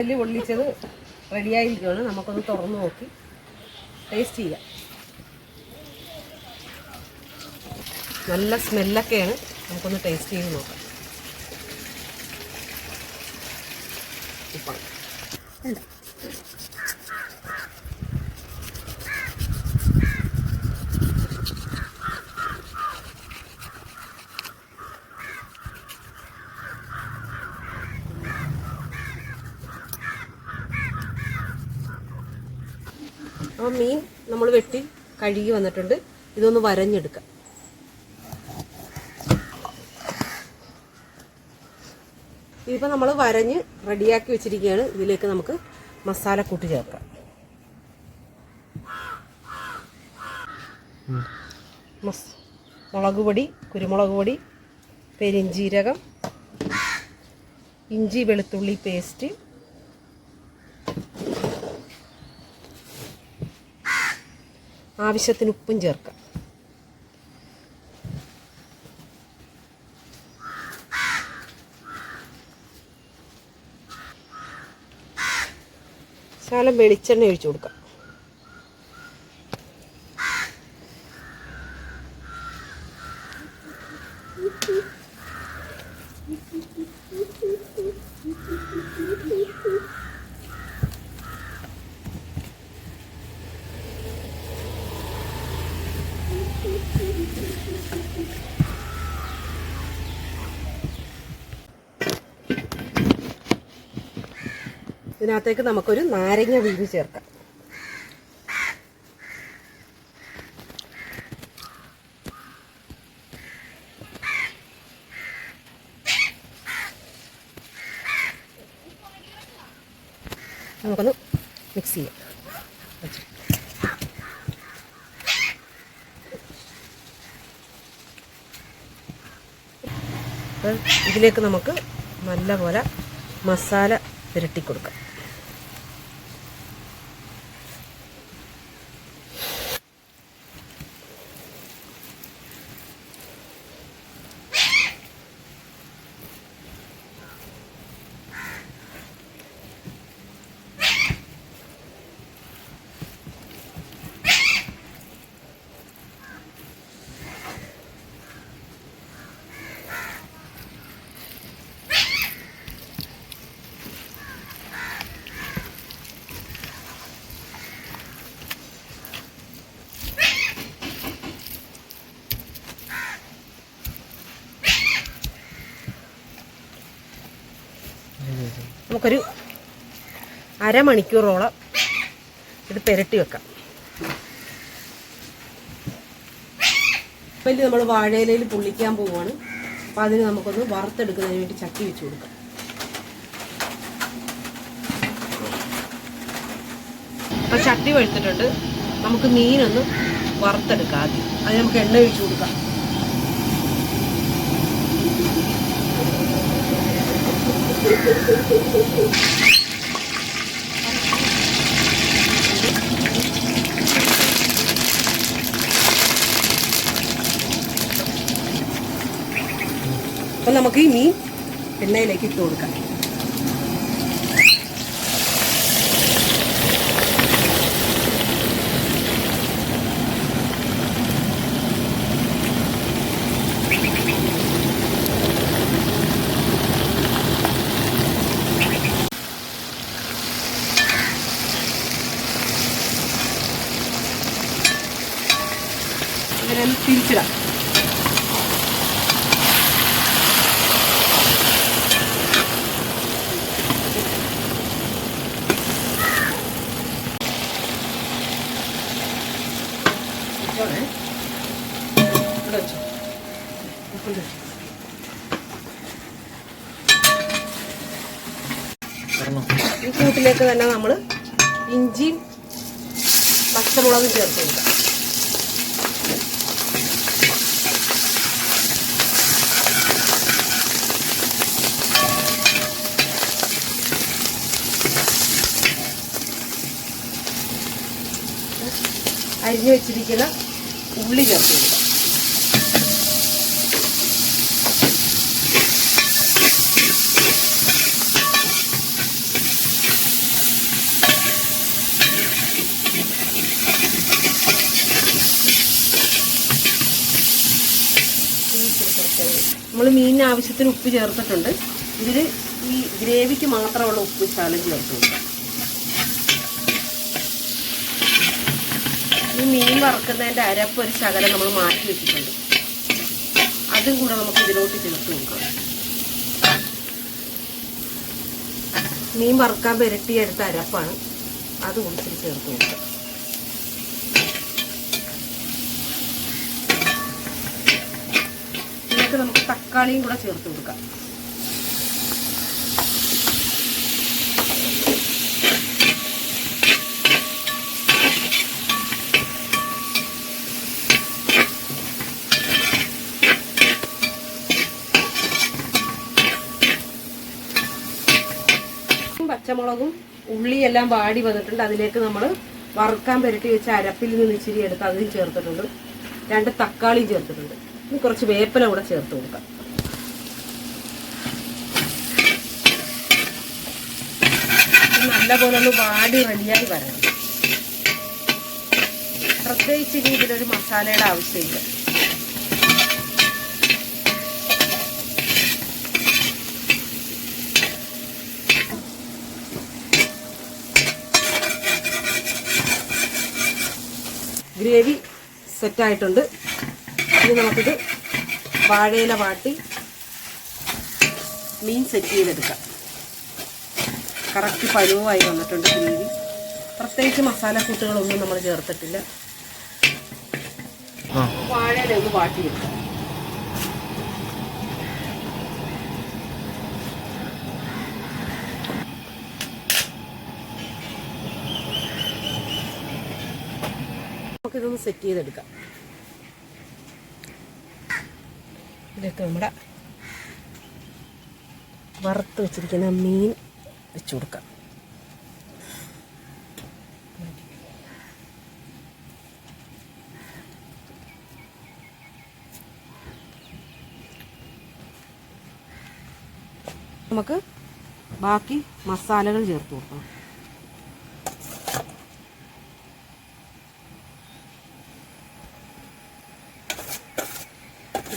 നെല്ല് പൊള്ളിച്ചത് റെഡിയായിരിക്കുകയാണ് നമുക്കൊന്ന് തുറന്ന് നോക്കി. ടേസ്റ്റ് ചെയ്യാം. നല്ല സ്മെല്ലൊക്കെയാണ് നമുക്കൊന്ന് ടേസ്റ്റ് ചെയ്ത് നോക്കാം. ഉപ്പാണ് വേണ്ട അപ്പോൾ മീൻ നമ്മൾ വെട്ടി കഴുകി വന്നിട്ടുണ്ട്. ഇതൊന്ന് വരഞ്ഞെടുക്കാം. ഇതിപ്പോൾ നമ്മൾ വരഞ്ഞ് റെഡിയാക്കി വെച്ചിരിക്കുകയാണ്. ഇതിലേക്ക് നമുക്ക് മസാല കൂട്ടി ചേർക്കാം. മുളക് പൊടി കുരുമുളക് പൊടി പെരിഞ്ജീരകം ഇഞ്ചി വെളുത്തുള്ളി പേസ്റ്റ് ആവശ്യത്തിന് ഉപ്പും ചേർക്കാം. ശകലം വെളിച്ചെണ്ണ ഒഴിച്ചു കൊടുക്കാം. ഇതിനകത്തേക്ക് നമുക്കൊരു നാരങ്ങ വീഴ് ചേർക്കാം. നമുക്കൊന്ന് മിക്സ് ചെയ്യാം. ഇതിലേക്ക് നമുക്ക് നല്ലപോലെ മസാല പുരട്ടി നമുക്കൊരു അരമണിക്കൂറോളം ഇത് പെരട്ടി വെക്കാം. ഇപ്പം നമ്മൾ വാഴയിലയിൽ പുള്ളിക്കാൻ പോവുകയാണ് അപ്പോൾ അതിന് നമുക്കൊന്ന് വറുത്തെടുക്കുന്നതിന് വേണ്ടി ചട്ടി വെച്ച് കൊടുക്കാം. അപ്പോൾ ചട്ടി വെളുത്തിട്ടുണ്ട്. നമുക്ക് മീനൊന്ന് വറുത്തെടുക്കാം ആദ്യം. അത് നമുക്ക് എണ്ണ ഒഴിച്ച് കൊടുക്കാം. അപ്പം നമുക്ക് മീൻ എണ്ണയിലേക്ക് ഇട്ട് കൊടുക്കാം. കൂട്ടിലേക്ക് തന്നെ നമ്മൾ ഇഞ്ചിയും പച്ചമുളകും ചേർത്ത് കൊടുക്കാം. അരിഞ്ഞു വെച്ചിരിക്കുന്ന ഉള്ളി ചേർത്ത് കൊടുക്കാം നമ്മൾ മീനിന് ആവശ്യത്തിന് ഉപ്പ് ചേർത്തിട്ടുണ്ട്. ഇതിൽ ഈ ഗ്രേവിക്ക് മാത്രമുള്ള ഉപ്പ് ശാലം ചേർത്ത് ഈ മീൻ വറുക്കുന്നതിന്റെ അരപ്പ് ഒരു ശകലം നമ്മൾ മാറ്റി വെച്ചിട്ടുണ്ട്. അതും കൂടെ നമുക്ക് ഇതിലോട്ട് ചേർത്ത് കൊടുക്കാം. മീൻ വറുക്കാൻ പുരട്ടിയെടുത്ത അരപ്പാണ്. അത് കുടിച്ചിട്ട് ചേർത്ത് കൊടുക്കാം. ഇതിലേക്ക് നമുക്ക് തക്കാളിയും കൂടെ ചേർത്ത് കൊടുക്കാം. പച്ചമുളകും ഉള്ളിയെല്ലാം വാടി വന്നിട്ടുണ്ട്. അതിലേക്ക് നമ്മൾ വറുക്കാൻ പുരട്ടി വെച്ച അരപ്പിൽ നിന്ന് ഇച്ചിരി എടുത്ത് അതിൽ ചേർത്തിട്ടുണ്ട്. രണ്ട് തക്കാളിയും ചേർത്തിട്ടുണ്ട്. ഇനി കുറച്ച് വേപ്പില കൂടെ ചേർത്ത് കൊടുക്കാം. നല്ലപോലെ ഒന്ന് വാടി റെഡിയായി വരണം. പ്രത്യേകിച്ച് ഇനി ഇതിലൊരു മസാലയുടെ ആവശ്യമില്ല. ഗ്രേവി സെറ്റായിട്ടുണ്ട്. ഇനി നമുക്കിത് വാഴയില വാട്ടി മീൻ സെറ്റ് ചെയ്തെടുക്കാം. കറക്റ്റ് പരുവായി വന്നിട്ടുണ്ട് ഗ്രേവി പ്രത്യേകിച്ച് മസാലക്കൂട്ടുകളൊന്നും നമ്മൾ ചേർത്തിട്ടില്ല. വാഴയില ഒന്ന് വാട്ടിയെടുക്കാം നമുക്കിതൊന്ന് സെറ്റ് ചെയ്തെടുക്കാം. ഇതിലേക്ക് നമ്മുടെ വറുത്ത് വെച്ചിരിക്കുന്ന മീൻ വെച്ച് കൊടുക്കാം. നമുക്ക് ബാക്കി മസാലകൾ ചേർത്ത് കൊടുക്കണം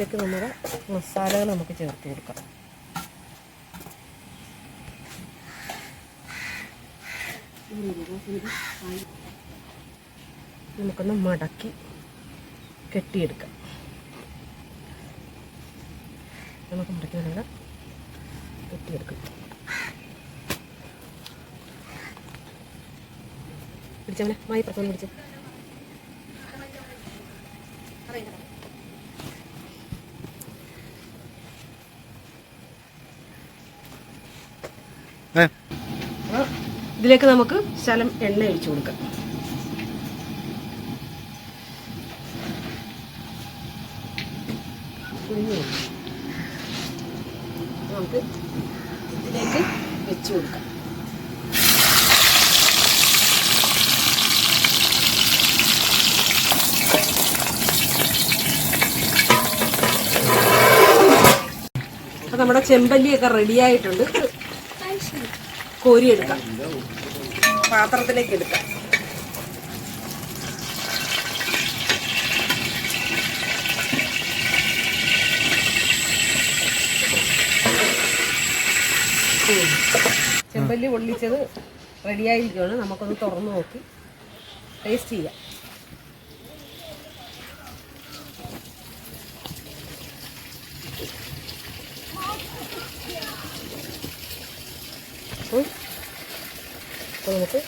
ഇതിലേക്ക് നമ്മുടെ മസാലകൾ നമുക്ക് ചേർത്ത് കൊടുക്കാം. നമുക്കൊന്ന് മടക്കി കെട്ടിയെടുക്കാം. നമുക്ക് മടക്കി നല്ല കെട്ടിയെടുക്കാം. പിടിച്ചവനെ മായി പ്രസവം പിടിച്ചു. ഇതിലേക്ക് നമുക്ക് ശലം എണ്ണ ഒഴിച്ചു കൊടുക്കാം. നമുക്ക് ഇതിലേക്ക് വെച്ച് കൊടുക്കാം. നമ്മുടെ ചെമ്പല്ലിയൊക്കെ റെഡിയായിട്ടുണ്ട് കോരിയെടുക്കാം. പാത്രത്തിലേക്ക് എടുക്കാം. ചെമ്പല്ലി പൊള്ളിച്ചത് റെഡിയായിരിക്കുകയാണ് നമുക്കൊന്ന് തുറന്നു നോക്കി. ടേസ്റ്റ് ചെയ്യാം. അപ്പോൾ നമുക്ക്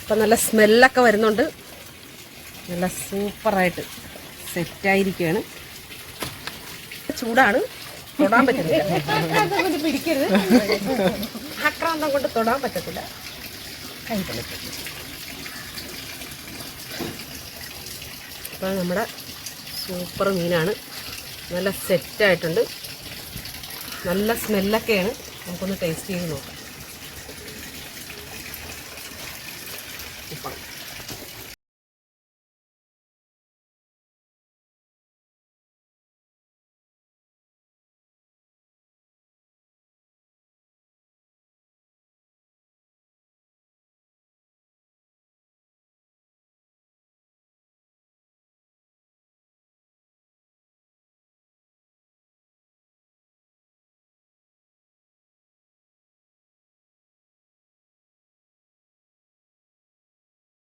ഇപ്പം നല്ല സ്മെല്ലൊക്കെ വരുന്നുണ്ട്. നല്ല സൂപ്പറായിട്ട് സെറ്റായിരിക്കുകയാണ് ചൂടാണ്. തൊടാൻ പറ്റത്തില്ല. പിടിക്കരുത് ആക്രാന്തം കൊണ്ട് തൊടാൻ പറ്റത്തില്ല. കൈ അപ്പോൾ നമ്മുടെ സൂപ്പർ മീനാണ്. നല്ല സെറ്റായിട്ടുണ്ട്. നല്ല സ്മെല്ലൊക്കെയാണ്. നമുക്കൊന്ന് ടേസ്റ്റ് ചെയ്ത് നോക്കാം.